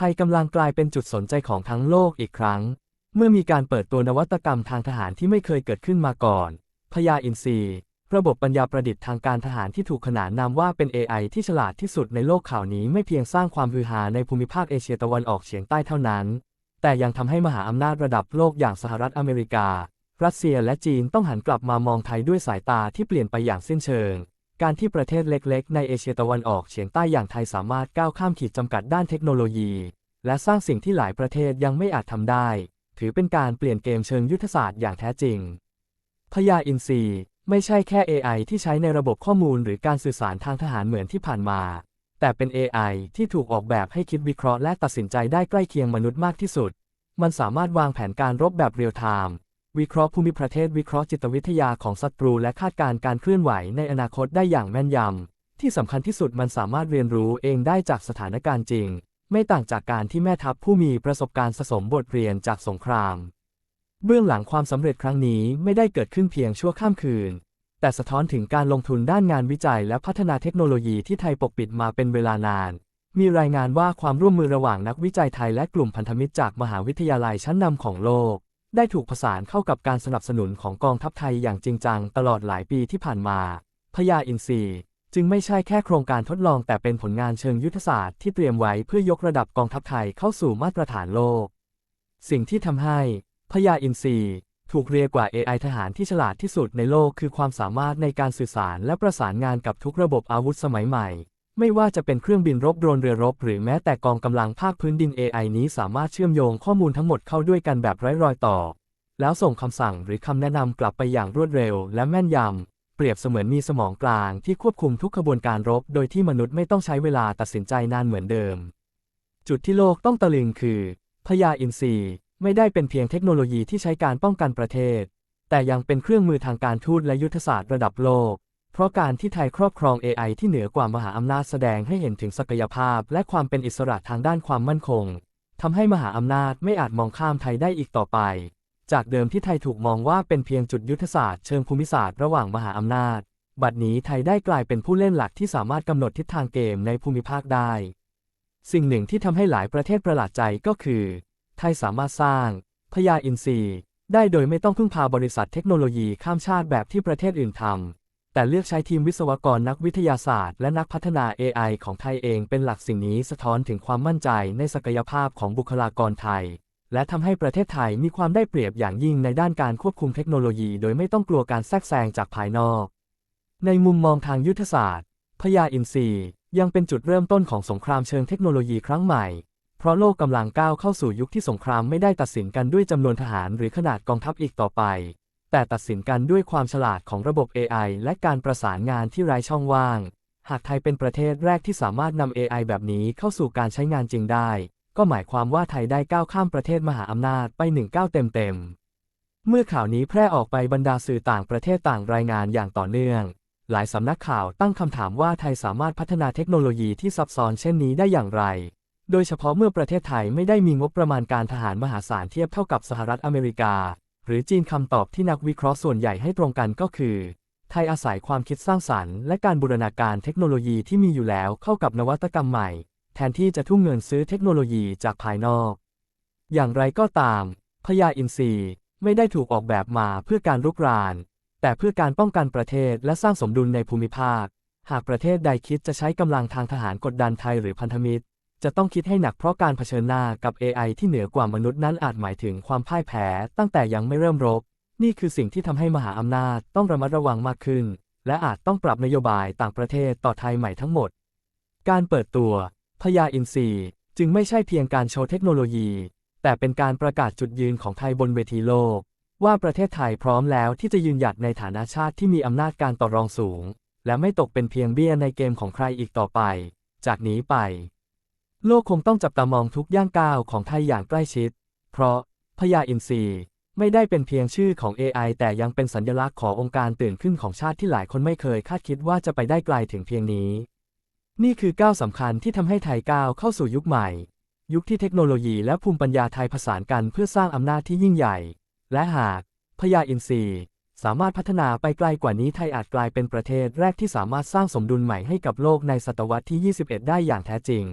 ทยกำลังกลายเป็นจุดสนใจของทั้งโลกอีกครั้ง เมื่อมีการเปิดตัวนวัตกรรมทางทหารที่ไม่เคยเกิดขึ้นมาก่อนพญาอินทรีระบบปัญญาประดิษฐ์ทางการทหารที่ถูกขนานนามว่าเป็น AI ที่ฉลาดที่สุดในโลกข่าวนี้ไม่เพียงสร้างความฮือฮาในภูมิภาคเอเชียตะวันออกเฉียงใต้เท่านั้น แต่ยังทำให้มหาอำนาจระดับโลกอย่างสหรัฐอเมริกา รัสเซียและจีนต้องหันกลับมามองไทยด้วยสายตาที่เปลี่ยนไปอย่างสิ้นเชิง การที่ประเทศเล็ก ๆ ในเอเชียตะวันออกเฉียงใต้อย่างไทยสามารถก้าวข้ามขีดจำกัดด้านเทคโนโลยี และสร้างสิ่งที่หลายประเทศยังไม่อาจทำได้ ถือเป็นการเปลี่ยนเกมเชิงยุทธศาสตร์อย่างแท้จริงพญาอินทรีไม่ใช่แค่ AI ที่ใช้ในระบบข้อมูลหรือการสื่อสารทางทหารเหมือนที่ผ่านมา แต่เป็น AI ที่ถูกออกแบบให้คิดวิเคราะห์และตัดสินใจได้ใกล้เคียงมนุษย์มากที่สุด มันสามารถวางแผนการรบแบบเรียลไทม์ วิเคราะห์ภูมิประเทศวิเคราะห์จิตวิทยาของศัตรู และคาดการณ์การเคลื่อนไหวในอนาคตได้อย่างแม่นยำ ที่สำคัญที่สุดมันสามารถเรียนรู้เองได้จากสถานการณ์จริง ไม่ต่างจากการที่แม่ทัพผู้มีประสบการณ์สะสมบทเรียนจากสงคราม เบื้องหลังความสำเร็จครั้งนี้ไม่ได้เกิดขึ้นเพียงชั่วข้ามคืน แต่สะท้อนถึงการลงทุนด้านงานวิจัยและพัฒนาเทคโนโลยีที่ไทยปกปิดมาเป็นเวลานานมีรายงานว่าความร่วมมือระหว่างนักวิจัยไทยและกลุ่มพันธมิตรจากมหาวิทยาลัยชั้นนำของโลก ได้ถูกผสานเข้ากับการสนับสนุนของกองทัพไทยอย่างจริงจังตลอดหลายปีที่ผ่านมา พญาอินทรีจึงไม่ใช่แค่โครงการทดลองแต่เป็นผลงานเชิงยุทธศาสตร์ที่เตรียมไว้เพื่อยกระดับกองทัพไทยเข้าสู่มาตรฐานโลก สิ่งที่ทำให้พญาอินทรีถูกเรียกว่า AI ทหารที่ฉลาดที่สุดในโลกคือความสามารถในการสื่อสารและประสานงานกับทุกระบบอาวุธสมัยใหม่ ไม่ว่าจะเป็นเครื่องบินรบโดรนเรือรบ หรือแม้แต่กองกำลังภาคพื้นดิน AI นี้สามารถเชื่อมโยงข้อมูลทั้งหมดเข้าด้วยกันแบบไร้รอยต่อ แล้วส่งคำสั่งหรือคำแนะนำกลับไปอย่างรวดเร็ว และแม่นยำ เปรียบเสมือนมีสมองกลางที่ควบคุมทุกขบวนการรบ โดยที่มนุษย์ไม่ต้องใช้เวลาตัดสินใจนานเหมือนเดิม จุดที่โลกต้องตะลึงคือพญาอินทรีไม่ได้เป็นเพียงเทคโนโลยีที่ใช้การป้องกันประเทศ แต่ยังเป็นเครื่องมือทางการทูตและยุทธศาสตร์ระดับโลก เพราะการที่ไทยครอบครอง AI ที่เหนือกว่ามหาอำนาจแสดงให้เห็นถึงศักยภาพ และความเป็นอิสระทางด้านความมั่นคงทำให้มหาอำนาจไม่อาจมองข้ามไทยได้อีกต่อไป จากเดิมที่ไทยถูกมองว่าเป็นเพียงจุดยุทธศาสตร์เชิงภูมิศาสตร์ระหว่างมหาอำนาจ บัดนี้ไทยได้กลายเป็นผู้เล่นหลักที่สามารถกำหนดทิศทางเกมในภูมิภาคได้ สิ่งหนึ่งที่ทำให้หลายประเทศประหลาดใจก็คือ ไทยสามารถสร้างพญาอินทรีได้โดยไม่ต้องพึ่งพาบริษัทเทคโนโลยีข้ามชาติแบบที่ประเทศอื่นทำ แต่เลือกใช้ทีมวิศวกรนักวิทยาศาสตร์ และนักพัฒนา AI ของไทยเองเป็นหลักสิ่งนี้สะท้อนถึงความมั่นใจในศักยภาพของบุคลากรไทย และทำให้ประเทศไทยมีความได้เปรียบอย่างยิ่งในด้านการควบคุมเทคโนโลยี โดยไม่ต้องกลัวการแทรกแซงจากภายนอก ในมุมมองทางยุทธศาสตร์พญาอินทรียังเป็นจุดเริ่มต้นของสงครามเชิงเทคโนโลยีครั้งใหม่ เพราะโลกกำลังก้าวเข้าสู่ยุคที่สงครามไม่ได้ตัดสินกันด้วยจำนวนทหารหรือขนาดกองทัพอีกต่อไป แต่ตัดสินกันด้วยความฉลาดของระบบ AI และการประสานงานที่ไร้ช่องว่าง หากไทยเป็นประเทศแรกที่สามารถนำ AI แบบนี้เข้าสู่การใช้งานจริงได้ ก็หมายความว่าไทยได้ก้าวข้ามประเทศมหาอำนาจไปหนึ่งก้าวเต็มๆ เมื่อข่าวนี้แพร่ออกไปบรรดาสื่อต่างประเทศต่างรายงานอย่างต่อเนื่อง หลายสำนักข่าวตั้งคำถามว่าไทยสามารถพัฒนาเทคโนโลยีที่ซับซ้อนเช่นนี้ได้อย่างไรโดยเฉพาะเมื่อประเทศไทยไม่ได้มีงบประมาณการทหารมหาศาลเทียบเท่ากับสหรัฐอเมริกา หรือจีนคำตอบที่นักวิเคราะห์ส่วนใหญ่ให้ตรงกันก็คือ ไทยอาศัยความคิดสร้างสรรค์และการบูรณาการเทคโนโลยีที่มีอยู่แล้วเข้ากับนวัตกรรมใหม่ แทนที่จะทุ่มเงินซื้อเทคโนโลยีจากภายนอก อย่างไรก็ตามพญาอินทรีไม่ได้ถูกออกแบบมาเพื่อการรุกราน แต่เพื่อการป้องกันประเทศและสร้างสมดุลในภูมิภาค หากประเทศใดคิดจะใช้กำลังทางทหารกดดันไทยหรือพันธมิตร จะต้องคิดให้หนักเพราะการเผชิญหน้ากับ AI ที่เหนือกว่ามนุษย์นั้นอาจหมายถึงความพ่ายแพ้ตั้งแต่ยังไม่เริ่มรบ นี่คือสิ่งที่ทำให้มหาอำนาจต้องระมัดระวังมากขึ้น และอาจต้องปรับนโยบายต่างประเทศต่อไทยใหม่ทั้งหมด การเปิดตัวพญาอินทรีจึงไม่ใช่เพียงการโชว์เทคโนโลยี แต่เป็นการประกาศจุดยืนของไทยบนเวทีโลก ว่าประเทศไทยพร้อมแล้วที่จะยืนหยัดในฐานะชาติที่มีอำนาจการต่อรองสูง และไม่ตกเป็นเพียงเบี้ยในเกมของใครอีกต่อไป จากนี้ไป โลกคงต้องจับตามองทุกย่างก้าวของไทยอย่างใกล้ชิด เพราะพญาอินทรีไม่ได้เป็นเพียงชื่อของ AI แต่ยังเป็นสัญลักษณ์ขององค์การตื่นขึ้นของชาติที่หลายคนไม่เคยคาดคิดว่าจะไปได้ไกลถึงเพียงนี้ นี่คือก้าวสำคัญที่ทำให้ไทยก้าวเข้าสู่ยุคใหม่ ยุคที่เทคโนโลยีและภูมิปัญญาไทยผสานกันเพื่อสร้างอำนาจที่ยิ่งใหญ่ และหากพญาอินทรีสามารถพัฒนาไปไกลกว่านี้ไทยอาจกลายเป็นประเทศแรกที่สามารถสร้างสมดุลใหม่ให้กับโลกในศตวรรษที่ 21 ได้อย่างแท้จริง